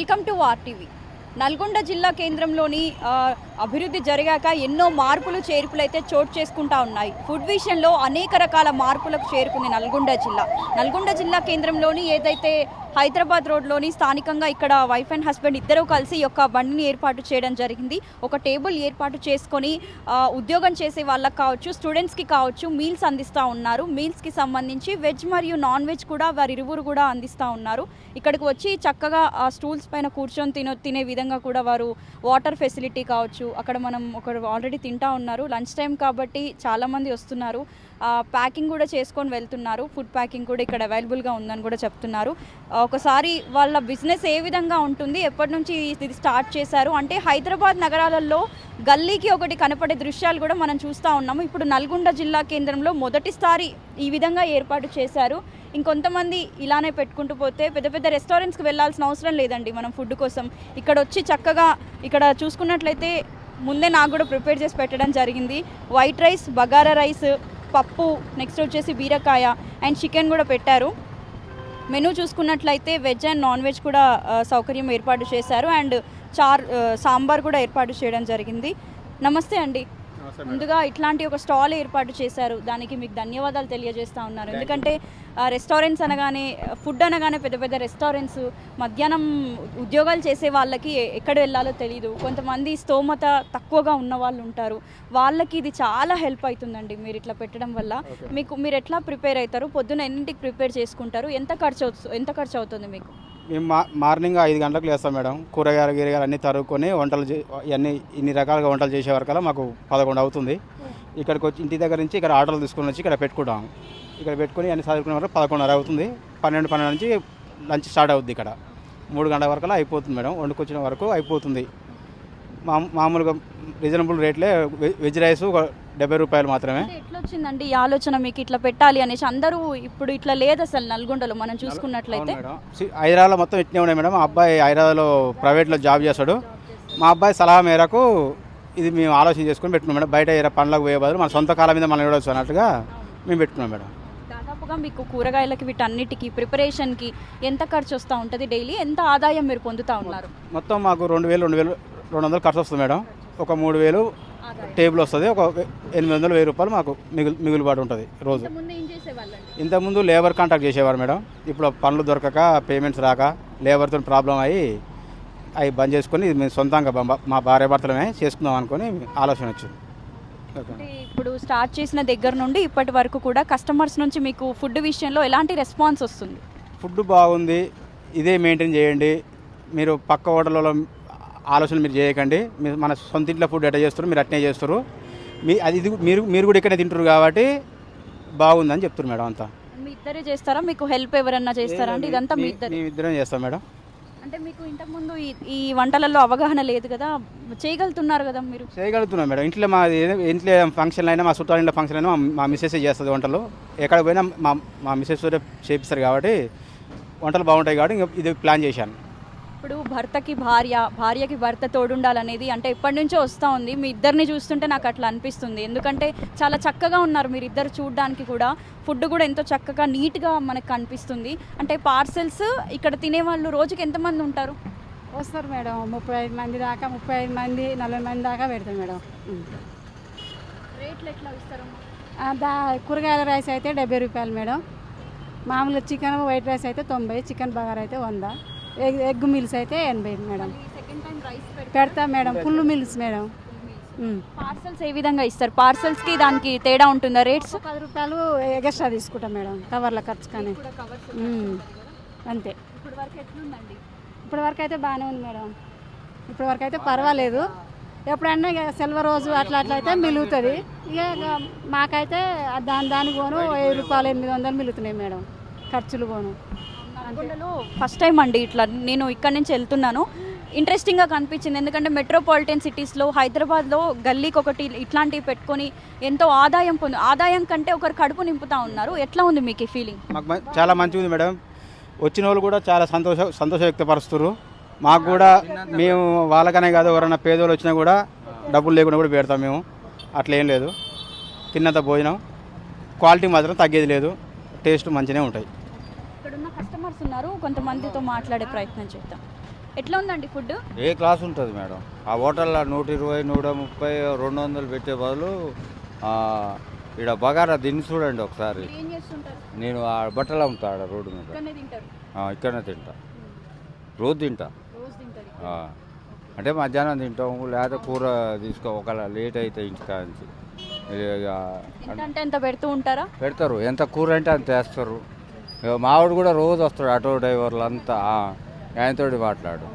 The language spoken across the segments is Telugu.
వెల్కమ్ టు ఆర్టీవీ నల్గొండ జిల్లా కేంద్రంలోని అభివృద్ధి జరిగాక ఎన్నో మార్పులు చేర్పులు అయితే చోటు చేసుకుంటా ఉన్నాయి. ఫుడ్ విషయంలో అనేక రకాల మార్పులకు చేరుకుంది నల్గొండ జిల్లా. నల్గొండ జిల్లా కేంద్రంలోని ఏదైతే హైదరాబాద్ రోడ్లోని స్థానికంగా ఇక్కడ వైఫ్ అండ్ హస్బెండ్ ఇద్దరు కలిసి ఒక బండిని ఏర్పాటు చేయడం జరిగింది. ఒక టేబుల్ ఏర్పాటు చేసుకొని ఉద్యోగం చేసే వాళ్ళకి కావచ్చు స్టూడెంట్స్కి కావచ్చు మీల్స్ అందిస్తూ ఉన్నారు. మీల్స్కి సంబంధించి వెజ్ మరియు నాన్ వెజ్ కూడా వారి ఇరువురు కూడా అందిస్తూ ఉన్నారు. ఇక్కడికి వచ్చి చక్కగా స్టూల్స్ పైన కూర్చొని తిన తినే విధంగా కూడా వారు వాటర్ ఫెసిలిటీ కావచ్చు అక్కడ మనం ఒకరు ఆల్రెడీ తింటా ఉన్నారు. లంచ్ టైం కాబట్టి చాలామంది వస్తున్నారు. ప్యాకింగ్ కూడా చేసుకొని వెళ్తున్నారు. ఫుడ్ ప్యాకింగ్ కూడా ఇక్కడ అవైలబుల్గా ఉందని కూడా చెప్తున్నారు. ఒకసారి వాళ్ళ బిజినెస్ ఏ విధంగా ఉంటుంది ఎప్పటి నుంచి ఇది స్టార్ట్ చేశారు? అంటే హైదరాబాద్ నగరాలలో గల్లీకి ఒకటి కనపడే దృశ్యాలు కూడా మనం చూస్తూ ఉన్నాము. ఇప్పుడు నల్గొండ జిల్లా కేంద్రంలో మొదటిసారి ఈ విధంగా ఏర్పాటు చేశారు. ఇంకొంతమంది ఇలానే పెట్టుకుంటూ పోతే పెద్ద పెద్ద రెస్టారెంట్స్కి వెళ్ళాల్సిన అవసరం లేదండి మనం ఫుడ్ కోసం. ఇక్కడ వచ్చి చక్కగా ఇక్కడ చూసుకున్నట్లయితే ముందే నాకు కూడా ప్రిపేర్ చేసి పెట్టడం జరిగింది. వైట్ రైస్ బగారా రైస్ పప్పు నెక్స్ట్ వచ్చేసి బీరకాయ అండ్ చికెన్ కూడా పెట్టారు. మెనూ చూసుకున్నట్లయితే వెజ్ అండ్ నాన్ వెజ్ కూడా సౌకర్యం ఏర్పాటు చేశారు. అండ్ చార్ సాంబార్ కూడా ఏర్పాటు చేయడం జరిగింది. నమస్తే అండి. ముందుగా ఇట్లాంటి ఒక స్టాల్ ఏర్పాటు చేశారు. దానికి మీకు ధన్యవాదాలు తెలియజేస్తా ఉన్నారు. ఎందుకంటే రెస్టారెంట్స్ అనగానే ఫుడ్ అనగానే పెద్ద పెద్ద రెస్టారెంట్స్ మధ్యాహ్నం ఉద్యోగాలు చేసే వాళ్ళకి ఎక్కడ వెళ్ళాలో తెలియదు కొంతమంది స్తోమత తక్కువగా ఉన్న వాళ్ళు ఉంటారు. వాళ్ళకి ఇది చాలా హెల్ప్ అవుతుందండి మీరు ఇట్లా పెట్టడం వల్ల. మీకు మీరు ఎట్లా ప్రిపేర్ అవుతారు? పొద్దున ఎన్నింటికి ప్రిపేర్ చేసుకుంటారు? ఎంత ఖర్చు ఎంత ఖర్చు అవుతుంది మీకు? మేము మా మార్నింగ్ ఐదు గంటలకు లేస్తాం మేడం. కూరగాయలు గీరగాయలు అన్నీ తరుక్కొని వంటలు చే ఇవన్నీ ఇన్ని రకాలుగా వంటలు చేసే వరకల్లా మాకు పదకొండు అవుతుంది. ఇక్కడికి వచ్చి ఇంటి దగ్గర నుంచి ఇక్కడ ఆర్డర్లు తీసుకొని వచ్చి ఇక్కడ పెట్టుకుంటాం. ఇక్కడ పెట్టుకొని అన్ని చదువుకునే వరకు పదకొండున్నర అవుతుంది. పన్నెండు పన్నెండు నుంచి లంచ్ స్టార్ట్ అవుతుంది ఇక్కడ. మూడు గంటల వరకల్లా అయిపోతుంది మేడం. వండుకొచ్చిన వరకు అయిపోతుంది. మా మామూలుగా రీజనబుల్ రేట్లే వెజ్ రైస్ డెబ్బై రూపాయలు మాత్రమే. ఎట్లా వచ్చిందండి ఈ ఆలోచన మీకు ఇట్లా పెట్టాలి అనేసి? అందరూ ఇప్పుడు ఇట్లా లేదు అసలు నల్గొండలో మనం చూసుకున్నట్లయితే. మేడం. హైదరాబాద్లో మొత్తం ఇట్నే ఉన్నాయి మేడం. మా అబ్బాయి హైదరాబాద్లో ప్రైవేట్లో జాబ్ చేస్తాడు. మా అబ్బాయి సలహా మేరకు ఇది మేము ఆలోచన చేసుకొని పెట్టుకున్నాం మేడం. బయట ఏరా పనులకు పోయే బదులు మన సొంత కాలం మీద మనం చూడవచ్చు అన్నట్టుగా మేము పెట్టుకున్నాం మేడం. దాదాపుగా మీకు కూరగాయలకి వీటన్నిటికి ప్రిపరేషన్కి ఎంత ఖర్చు వస్తూ ఉంటుంది డైలీ? ఎంత ఆదాయం మీరు పొందుతా ఉన్నారు? మొత్తం మాకు రెండు వేలు రెండు వేలు రెండు వందలు ఖర్చు వస్తుంది మేడం. ఒక మూడు వేలు టేబుల్ వస్తుంది. ఒక ఎనిమిది వందలు వెయ్యి రూపాయలు మాకు మిగులు మిగులుబాటు ఉంటుంది రోజు. ఇంతకుముందు లేబర్ కాంటాక్ట్ చేసేవారు మేడం. ఇప్పుడు పనులు దొరకక పేమెంట్స్ రాక లేబర్తో ప్రాబ్లం అయ్యి అవి బంద్ చేసుకొని ఇది మేము సొంతంగా మా భార్య భర్తలమే చేసుకుందాం అనుకొని ఆలోచన వచ్చింది. ఇప్పుడు స్టార్ట్ చేసిన దగ్గర నుండి ఇప్పటి వరకు కూడా కస్టమర్స్ నుంచి మీకు ఫుడ్ విషయంలో ఎలాంటి రెస్పాన్స్ వస్తుంది? ఫుడ్ బాగుంది. ఇదే మెయింటైన్ చేయండి. మీరు పక్క హోటల్లో ఆలోచన మీరు చేయకండి. మీరు మన సొంత ఇంట్లో ఫుడ్ ఎట్లా చేస్తారు మీరు అట్నే చేస్తారు. మీ అది ఇది మీరు మీరు కూడా ఇక్కడే తింటారు కాబట్టి బాగుందని చెప్తారు మేడం అంతా. మీ ఇద్దరే చేస్తారా? మీకు హెల్ప్ ఎవరన్నా చేస్తారా అంటే ఇదంతా మీ ఇద్దరు. మేము ఇద్దరం చేస్తాం మేడం. అంటే మీకు ఇంతకుముందు ఈ ఈ వంటలలో అవగాహన లేదు కదా? చేయగలుగుతున్నారు కదా మీరు? చేయగలుగుతున్నాం మేడం. ఇంట్లో మా ఏ- ఇంట్లో ఫంక్షన్ అయినా మా చుట్టాల ఇంట్లో ఫంక్షన్ అయినా మా- మా మిస్సెస్ చేస్తుంది వంటలు? ఎక్కడ పోయినా మా మా మిస్సెస్ చేపిస్తారు కాబట్టి వంటలు బాగుంటాయి కాబట్టి ఇంక ఇది ప్లాన్ చేశాను. ఇప్పుడు భర్తకి భార్య భార్యకి భర్త తోడుండాలనేది అంటే ఎప్పటి నుంచో వస్తూ ఉంది. మీ ఇద్దరిని చూస్తుంటే నాకు అట్లా అనిపిస్తుంది. ఎందుకంటే చాలా చక్కగా ఉన్నారు మీరు ఇద్దరు చూడడానికి కూడా. ఫుడ్ కూడా ఎంతో చక్కగా నీట్గా మనకు కనిపిస్తుంది. అంటే పార్సెల్స్ ఇక్కడ తినేవాళ్ళు రోజుకి ఎంతమంది ఉంటారు? వస్తారు మేడం. ముప్పై ఐదు మంది దాకా ముప్పై ఐదు మంది నలభై మంది దాకా పెడతాం మేడం. రేట్లు ఎట్లా ఇస్తారు దా కూరగాయల రైస్ అయితే డెబ్బై రూపాయలు మేడం. మామూలుగా చికెన్ వైట్ రైస్ అయితే తొంభై చికెన్ బగారా అయితే వంద. ఎగ్ ఎగ్ మిల్స్ అయితే ఎనభై మేడం. సెకండ్ టైం రైస్ పెడతా madam. Full meals madam. Parcels ఏ విధంగా ఇస్తారు? పార్సల్స్కి దానికి తేడా ఉంటుందా రేట్స్? పది రూపాయలు ఎగస్ట్రా తీసుకుంటాం మేడం కవర్ల ఖర్చు కానీ. అంతే. ఇప్పుడు వరకు ఎట్లుందండి? ఇప్పటి వరకు అయితే బాగానే ఉంది మేడం. ఇప్పటి వరకు అయితే పర్వాలేదు. ఎప్పుడన్నా ఇక సెలవు రోజు అట్లా అట్లా అయితే మిలుగుతుంది ఇక మాకైతే ఆ దాని దాని పోను వెయ్యి రూపాయలు ఎనిమిది వందలు మిలుగుతున్నాయి మేడం. ఖర్చులు పోను. నల్గొండలో ఫస్ట్ టైం అండి ఇట్లా నేను ఇక్కడ నుంచి వెళ్తున్నాను. ఇంట్రెస్టింగ్గా కనిపించింది. ఎందుకంటే మెట్రోపాలిటన్ సిటీస్లో హైదరాబాద్లో గల్లీకి ఒకటి ఇట్లాంటివి పెట్టుకొని ఎంతో ఆదాయం పొంది ఆదాయం కంటే ఒకరు కడుపు నింపుతా ఉన్నారు. ఎట్లా ఉంది మీకు ఈ ఫీలింగ్ మాకు చాలా మంచిగా ఉంది మేడం. వచ్చిన వాళ్ళు కూడా చాలా సంతోష సంతోష వ్యక్తపరుస్తున్నారు మాకు కూడా మేము వాళ్ళకనే కాదు ఎవరైనా పేదోళ్ళు వచ్చినా కూడా డబ్బులు లేకుండా కూడా పెడతాం మేము. అట్లా ఏం లేదు. తిన్నంత భోజనం. క్వాలిటీ మాత్రం తగ్గేది లేదు. టేస్ట్ మంచిగానే ఉంటాయి. ఉన్నారు కొంతమందితో మాట్లాడే ప్రయత్నం చేద్దాం. ఎట్లా ఉందండి ఫుడ్ ఏ క్లాస్ ఉంటుంది మేడం. ఆ హోటల్లో నూట ఇరవై నూట ముప్పై రెండు వందలు పెట్టే బదులు ఇక్కడ బగారా దిని చూడండి ఒకసారి. ఏం చేస్తుంటారు? నేను ఆ బట్టలు అమ్ముతా రోడ్డు మీద. ఇక్కడనే తింటారు? ఆ, ఇక్కడనే తింటా. రోజు తింటా. రోజు తింటారు ఆ. అంటే మధ్యాహ్నం తింటాం లేకపోతే కూర తీసుకో ఒకవేళ లేట్ అయితే ఇంటికా నుంచి. ఇక ఎంత అంటే ఎంత పెడుతూ ఉంటారా? పెడతారు. ఎంత కూర అంటే అంత వేస్తారు. మావాడు కూడా రోజు వస్తాడు ఆటో డ్రైవర్లు అంతా ఆ, ఆయనతోటి మాట్లాడు.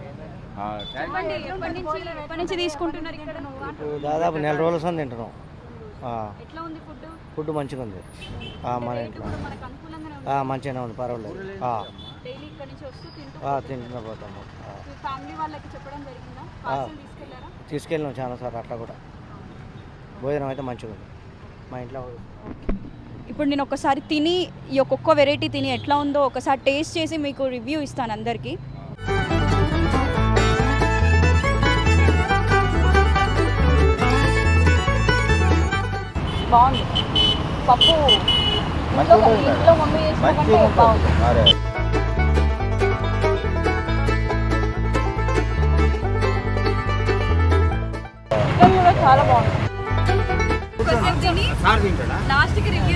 ఆ, చెప్పండి ఎప్పటి నుంచి ఎప్పటి నుంచి తీసుకుంటున్నారు ఇక్కడ ఇప్పుడు దాదాపు నెల రోజుల సంది తింటున్నాం. ఆ, ఎట్లా ఉంది ఫుడ్ ఫుడ్ మంచిగా ఉంది. ఆ, మన ఇంట్లో. మనకు అనుకూలంగానే ఆ, మంచిగానే ఉంది పర్వాలేదు. ఆ, డైలీ ఇక్కడ నుంచి వస్తూ తింటూ ఆ, తింటున్నా పోతాము. తీసుకెళ్ళినాం చాలా సార్లు అట్లా కూడా. భోజనం అయితే మంచిగా ఉంది. మా ఇంట్లో ఇప్పుడు నేను ఒకసారి తిని ఈ ఒక్కొక్క వెరైటీ తిని ఎట్లా ఉందో ఒకసారి టేస్ట్ చేసి మీకు రివ్యూ ఇస్తాను అందరికీ. బాగుంది. పప్పు ఇంట్లో మమ్మీ బాగుంది. చికెన్ కూడా చాలా బాగుంది. లాస్ట్కి రివ్యూ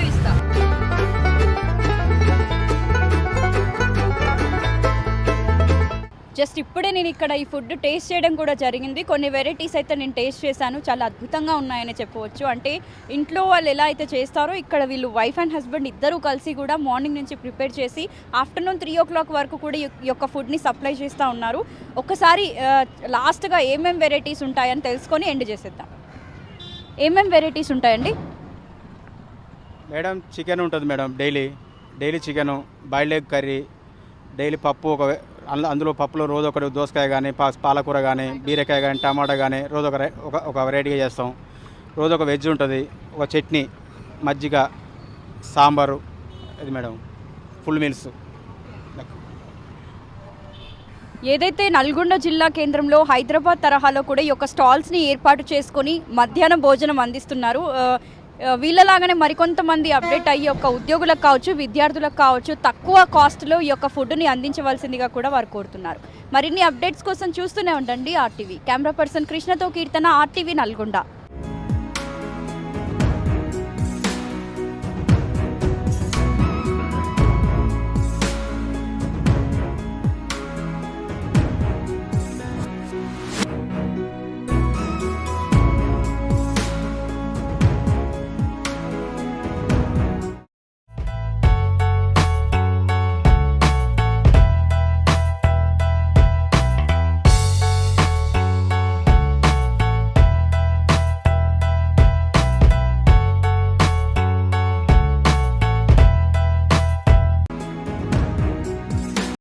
జస్ట్ ఇప్పుడే నేను ఇక్కడ ఈ ఫుడ్ టేస్ట్ చేయడం కూడా జరిగింది. కొన్ని వెరైటీస్ అయితే నేను టేస్ట్ చేశాను. చాలా అద్భుతంగా ఉన్నాయని చెప్పవచ్చు. అంటే ఇంట్లో వాళ్ళు ఎలా అయితే చేస్తారో ఇక్కడ వీళ్ళు వైఫ్ అండ్ హస్బెండ్ ఇద్దరూ కలిసి కూడా మార్నింగ్ నుంచి ప్రిపేర్ చేసి ఆఫ్టర్నూన్ త్రీ ఓ క్లాక్ వరకు కూడా ఈ- యొక్క ఫుడ్ని సప్లై చేస్తూ ఉన్నారు. ఒకసారి లాస్ట్గా ఏమేం వెరైటీస్ ఉంటాయని తెలుసుకొని ఎండ్ చేసేద్దాం. ఏమేం వెరైటీస్ ఉంటాయండి? మేడం చికెన్ ఉంటుంది madam daily. Daily chicken boiled egg curry daily పప్పు ఒక అందులో అందులో పప్పులో రోజు ఒకటి దోసకాయ కానీ పా పాలకూర కానీ బీరకాయ కానీ టమాటా కానీ రోజు ఒక ఒక ఒక వెరైటీగా చేస్తాం. రోజు ఒక వెజ్ ఉంటుంది ఒక చట్నీ మజ్జిగ సాంబారు ఇది మేడం ఫుల్ మీల్స్ ఏదైతే నల్గొండ జిల్లా కేంద్రంలో హైదరాబాద్ తరహాలో కూడా ఈ యొక్క స్టాల్స్ని ఏర్పాటు చేసుకొని మధ్యాహ్న భోజనం అందిస్తున్నారు. వీళ్ళలాగానే మరికొంతమంది అప్డేట్ అయ్యి యొక్క ఉద్యోగులకు కావచ్చు విద్యార్థులకు కావచ్చు తక్కువ కాస్ట్లో ఈ యొక్క ఫుడ్ని అందించవలసిందిగా కూడా వారు కోరుతున్నారు. మరిన్ని అప్డేట్స్ కోసం చూస్తూనే ఉండండి ఆర్టీవీ. కెమెరా పర్సన్ కృష్ణతో కీర్తన ఆర్టీవీ నల్గొండ.